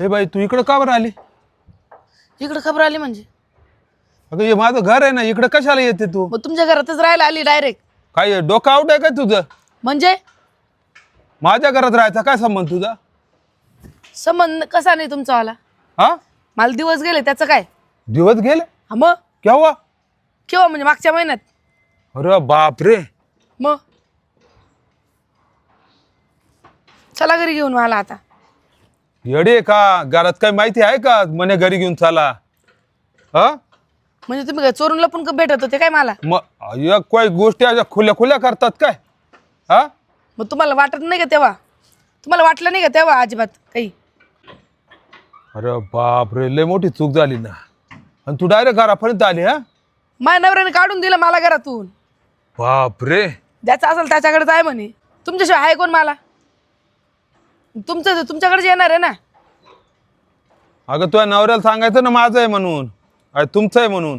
हे बाई तू इकडं का बरं आली? इकडं खबर आली म्हणजे? अगं हे माझं घर आहे ना इकडं कशाला येते तू? मग तुमच्या घरातच राहायला आली डायरेक्ट काय डोकं आउट आहे काय तुझं? म्हणजे? माझ्या घरात राहायचा काय संबंध तुझा? संबंध कसा नाही तुमचा वाला? हा? मला दिवस गेले त्याचं काय? दिवस गेले? हा मग? केव्हा? केव्हा म्हणजे मागच्या महिन्यात? अरे बाप रे! मग? चला घरी घेऊन मला आता. येडे का? घरात काय माहिती आहे का? म्हणे घरी घेऊन चाला. हा? म्हणजे तुम्ही काय चोरून लपून का भेटत होते काय मला? मग या काही गोष्टी अशा खुल्या खुल्या करतात काय? हा? मग तुम्हाला वाटत नाही का तेव्हा? तुम्हाला वाटलं नाही का तेव्हा अजिबात काही? अरे बाप रे लय मोठी चूक झाली ना. आणि तू डायरेक्ट घरापर्यंत आली हा? माझ्या नवऱ्याने काढून दिलं मला घरातून. बाप रे. ज्याचं असेल त्याच्याकडेच आहे म्हणे. तुमच्याशिवाय आहे कोण मला? तुमचं तुमच्याकडेच येणार आहे ना? अगं तुझ्या नवऱ्याला सांगायचं ना माझं आहे म्हणून. अरे तुमचं आहे म्हणून.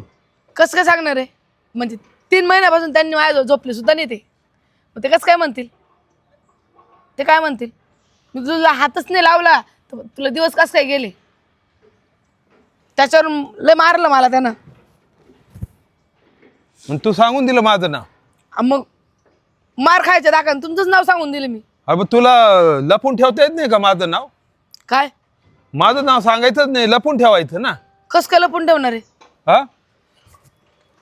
कसं काय सांगणार आहे? म्हणजे तीन महिन्यापासून त्यांनी माझ्याजवळ झोपले सुद्धा नाही ते. मग ते कसं काय म्हणतील? ते काय म्हणतील? मी तुला हातच नाही लावला तर तुला दिवस कसं काय गेले? त्याच्यावर लय मारलं मला त्यानं. मग तू सांगून दिलं माझं नाव. आणि मग मार खायच्या दाखवून तुमचंच नाव सांगून दिलं मी. अरे तुला लपून ठेवता येत नाही का माझं नाव? काय? माझं नाव सांगायचंच नाही लपून ठेवायचं ना. कसं काय लपून ठेवणार आहे? हा?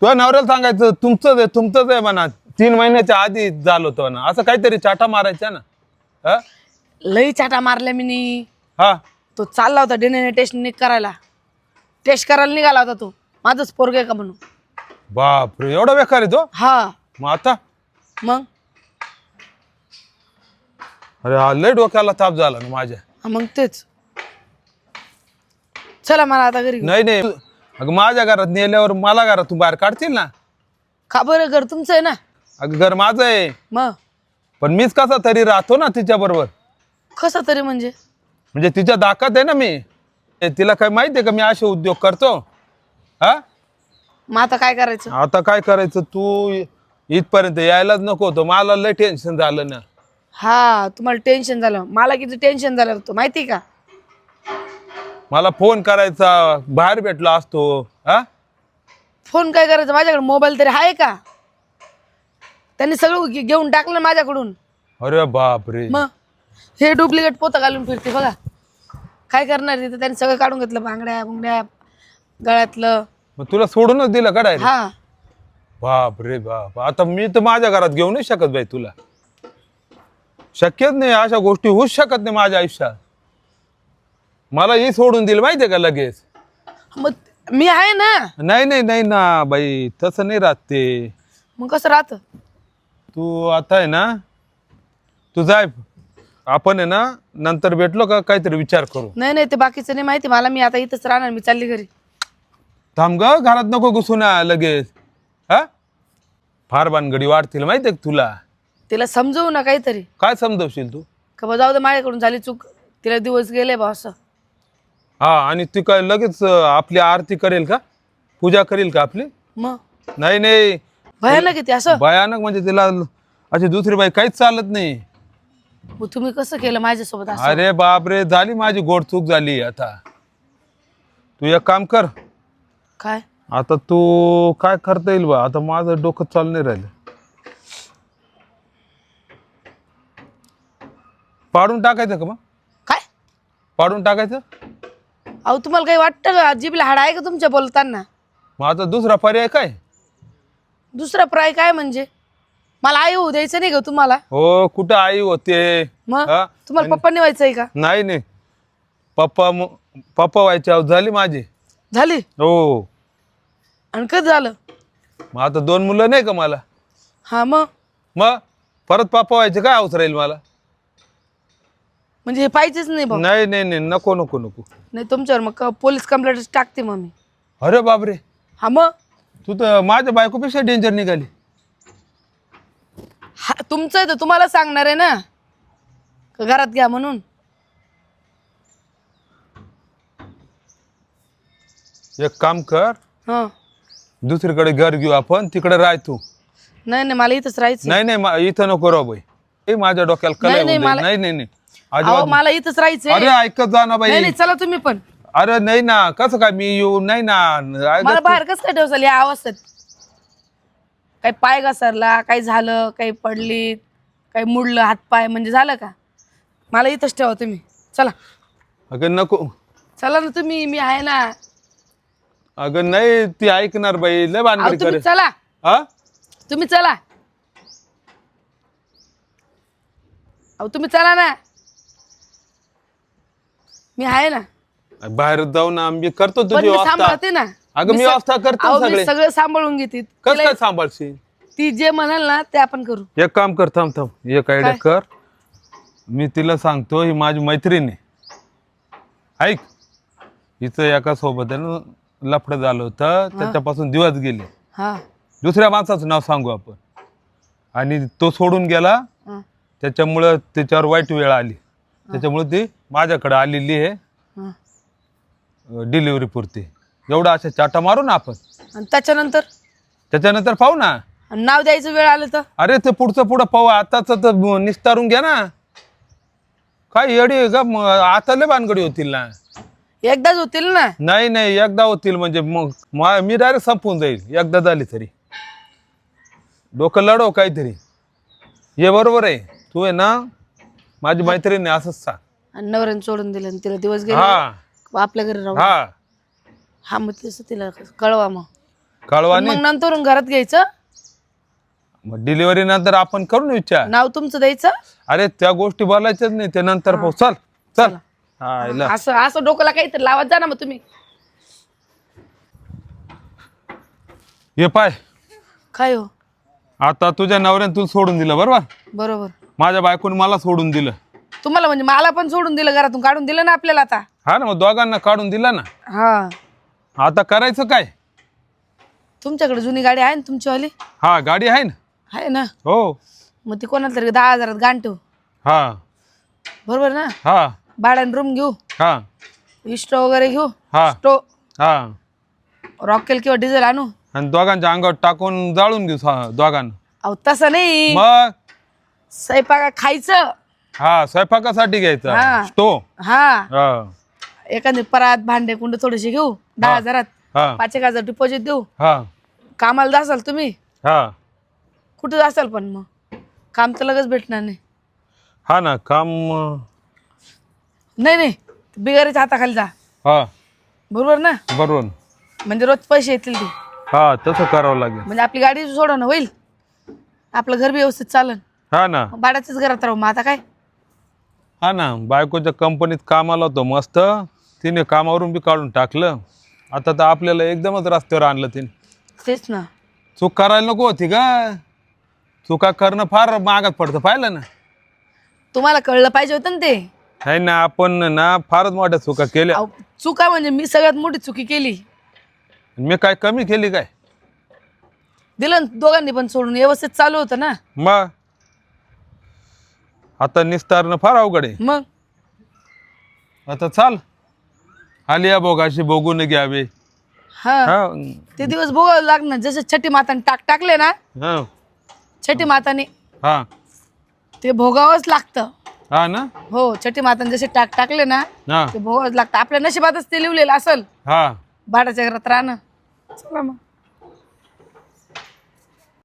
तुझ्या नवऱ्याला सांगायचं तुमचंच आहे तुमचंच आहे म्हणा. तीन महिन्याच्या आधी झालं होतं ना. असं काहीतरी चाटा मारायचा ना. हा? लई चाटा मारल्या मी नी हा? तो चालला होता डीएनए टेस्ट नि करायला. टेस्ट करायला निघाला होता तो. माझंच पोरग आहे का म्हणून? बाप रे एवढा बेकार आहे तो? हा. मग आता? मग? अरे हा लय डोक्याला ताप झाला ना माझ्या. हा, मग तेच. चला मला आता घरी घेऊन. नाही नाही. अगं माझ्या घरात नेल्यावर मला घरातून बाहेर काढतील ना? का बरं? घर तुमचं आहे ना? अगं घर माझं आहे. मग? पण मीच कसा तरी राहतो ना तिच्या बरोबर. कसं तरी म्हणजे? म्हणजे तिच्या दाखत आहे ना मी. ए, तिला काय माहिती आहे का मी असे उद्योग करतो? हा? मग आता काय करायचं? आता काय करायचं? तू इथपर्यंत यायलाच नको होतं. मला लय टेन्शन झालं ना. हा तुम्हाला टेन्शन झालं. मला किती टेन्शन झालं होतं माहिती का? मला फोन करायचा बाहेर भेटलो असतो हा? फोन काय करायचं? माझ्याकडे मोबाईल तरी आहे का? त्यांनी सगळं घे- घेऊन टाकलं माझ्याकडून. अरे बाप रे मग हे डुप्लिकेट पोतं घालून फिरते बघा. काय करणार तिथं त्यांनी सगळं काढून घेतलं बांगड्या बुंगड्या गळ्यातलं. मग तुला सोडूनच दिलं का डायरेक्ट हा. बाप रे बाप. आता मी तर माझ्या घरात घेऊ नाही शकत बाई तुला. शक्यच नाही अशा गोष्टी होऊच शकत नाही माझ्या आयुष्यात. मला ही सोडून दिलं माहितीये का लगेच? मग मी आहे ना? नाही नाही नाही ना बाई तसं नाही राहत ते. मग कसं राहतं? तू आता आहे ना तू जाय. आपण आहे ना नंतर भेटलो का काहीतरी विचार करू. नाही नाही ते बाकीचं नाही माहिती. मला मी आता इथंच राहणार मी चालली घरी. थांब ग घरात नको घुसू ना लगेच. हा? फार भानगडी वाढतील माहितीये का तुला? तिला समजवू ना काहीतरी. काय समजवशील तू? का बा जाऊ दे माझ्याकडून झाली चूक. तिला दिवस गेले बा असं. हा आणि ती काय लगेच अं, आपली आरती करेल का? पूजा करेल का आपली? मग? नाही नाही. भयानक आहे ते असं. भयानक म्हणजे तिला अशी दुसरी बाई काहीच चालत नाही. मग तुम्ही कसं केलं माझ्यासोबत असं? अरे बापरे झाली माझी गोड चूक झाली आता. तू एक काम कर. काय? आता तू काय करता येईल बा? आता माझं डोकं चालू नाही राहिलं. पाडून टाकायचं का मग? काय? पाडून टाकायचं? अहो तुम्हाला काही वाटतं का? जिबीला हाड आहे का तुमच्या बोलताना? मग आता दुसरा पर्याय काय? दुसरा प्राय काय म्हणजे? मला आई होऊ द्यायचं नाही का तुम्हाला? हो कुठं आई होते? मग? हा? तुम्हाला पप्पांनी व्हायचंय का? नाही नाही. पप्पा म- पप्पा व्हायची आव झाली माझी. झाली? हो. आणि कधी झालं? मग आता दोन मुलं नाही का मला? हा मग? मग? परत पप्पा व्हायचे काय अवसर येईल मला? म्हणजे हे पाहिजेच नाही भाऊ. नाही नाही नाही नको नको नको. नाही तुमच्यावर मग क- पोलीस कंप्लेंट टाकते मग मी अरे बापरे. हा मग? तू तर माझ्या बायकोपेक्षा डेंजर निघाली. हा तुमचं आहे तर तुम्हाला सांगणार आहे ना? का घरात घ्या म्हणून? एक काम कर हां. दुसरीकडे घर घेऊ आपण तिकडे राह तू. नाही नाही मला इथंच राहायचं नाही नाही मा- इथं नको राहू बाई. ए माझ्या डोक्याला नाही, कलय नाही, दे. मला- नाही नाही नाही. अहो अजिबात मला इथंच राहायचंय. अरे ऐकत जा ना नाही बाई. नाही चला तुम्ही पण. अरे नाही ना कसं काय मी येऊ? नाही ना मला अगं, बाहेर कसं काय ठेवसाल? या अवस्थेत. काही पाय घसरला काही झालं काही पडली काही मुडलं हातपाय म्हणजे झालं का? मला इथंच ठेवा तुम्ही. चला. अगं नको. चला ना तुम्ही मी आहे ना. अगं नाही ती ऐकणार बाई. लय तुम्ही करे. चला. हा? तुम्ही चला. अहो तुम्ही चला ना. मी आहे ना. बाहेर जाऊ ना मी करतो पण तुझी मी सांभाळते ना. अगं मी व्यवस्था करतो अहो, सगळे मी सगळं. सांभाळून घेते. कस तिला- काय सांभाळशील? ती जे म्हणाल ना ते आपण करू. एक काम कर थांब थांब. एक आयडिया काय? कर. मी तिला सांगतो ही माझी मैत्रीण आहे. ऐक. हिचं एका सोबत लफडं झालं होतं. त्याच्यापासून दिवस गेले. हा. दुसऱ्या माणसाचं नाव सांगू आपण. आणि तो सोडून गेला. हा, त्याच्यामुळं त्याच्यावर वाईट वेळ आली. त्याच्यामुळे ती माझ्याकडे आलेली आहे. हा. डिलिव्हरी पुरती. एवढा अशा चाटा मारू ना आपण. आणि त्याच्यानंतर? त्याच्यानंतर पाहू ना. आणि नाव द्यायचं वेळ आलं तर? अरे ते पुढचं पुढं पाहू. आताच तर निस्तारून घ्या ना. काय येडी का? आता लय भानगडी होतील ना. एकदाच होतील ना? नाही नाही एकदा होतील म्हणजे मग मा- मी डायरेक्ट संपून जाईल. एकदा झाली तरी. डोकं लढव काहीतरी. हे बरोबर आहे. तू आहे ना माझी मैत्रीण आहे असंच सांग. आणि नवऱ्याने सोडून दिलं आणि तिला दिवस गेले. हा. आपल्या घरी राहू हा. हा मग तसं तिला कळवा मग. कळवानी मग नंतरून घरात घ्यायचं? मग डिलिव्हरी नंतर आपण करून विचार. नाव तुमचं द्यायचं? अरे त्या गोष्टी बोलायच्याच नाही ते नंतर पाहू. चल चल. हा इला. असं असं डोक्याला काहीतरी लावत जा ना मग तुम्ही. ये पाय. काय हो? आता तुझ्या नवऱ्याने तुला सोडून दिलं बरोबर? बरोबर. माझ्या बायकोने मला सोडून दिलं. तुम्हाला म्हणजे मला पण सोडून दिलं घरातून काढून दिलं ना आपल्याला आता? हा ना मग दोघांना काढून दिला ना. हा. आता करायचं काय? तुमच्याकडे जुनी गाडी आहे ना तुमचीवाली? हा गाडी आहे ना. आहे ना? हो. मग ती कोणाला तरी दहा हजारात गाण ठेवू हा. बरोबर ना? हा. भाड्याने रूम घेऊ. हा. इस्टो वगैरे घेऊ. हा. स्टो हा. रॉकेल किंवा डिझेल आणू. आणि दोघांच्या अंगावर टाकून जाळून घेऊ सा- दोघांना. अहो तसं नाही. मग? स्वयंपाक खायचं. हा स्वयंपाकासाठी घ्यायचा. हा. स्टो. हा. हा. एखादी परात भांडे कुंड थोडेसे घेऊ. दहा हजारात. हा. पाच एक हजार डिपॉझिट देऊ. हा. कामाला जासाल तुम्ही? हा. कुठं जासाल पण मग? काम तर लगेच भेटणार नाही. हा ना काम अं, नाही नाही. बिगारीच्या हाताखाली जा. हा. बरोबर ना? बरोबर. म्हणजे रोज पैसे येतील ते. हा तसं करावं लागेल. म्हणजे आपली गाडी सोडवणं होईल. आपलं घर बी व्यवस्थित चालन. हा ना. भाड्याच्याच घरात राहू मग आता काय? हा ना बायकोच्या कंपनीत कामाला होतो मस्त. तिने कामावरून बी काढून टाकलं. आता तर आपल्याला एकदमच रस्त्यावर आणलं तिने. तेच ना. चूक करायला नको होती का? चुका करणं फार मागात पडतं पाहिलं ना? तुम्हाला कळलं पाहिजे होतं ना ते? नाही ना आपण ना फारच मोठ्या चुका केल्या. अहो, चुका म्हणजे मी सगळ्यात मोठी चुकी केली. मी काय कमी केली काय? दिलं ना दोघांनी पण सोडून व्यवस्थित चालू होतं ना. मग आता निस्तारणं फार अवघड आहे. मग? आता चाल. आलिया बोगाशी बघून घ्यावे. हा. हा. ते दिवस भोगावं लागणार. जसं छठी माताने टाक टाकले ना हा. छठी माताने हा. ते भोगावंच लागतं. हा ना? हो छठी माताने जसे टाक टाकले ना हा. ते भोगावंच लागतं. आपल्या नशिबातच ते लिवलेलं असेल. हा. भाड्याच्या घरात राहणं. चला मग.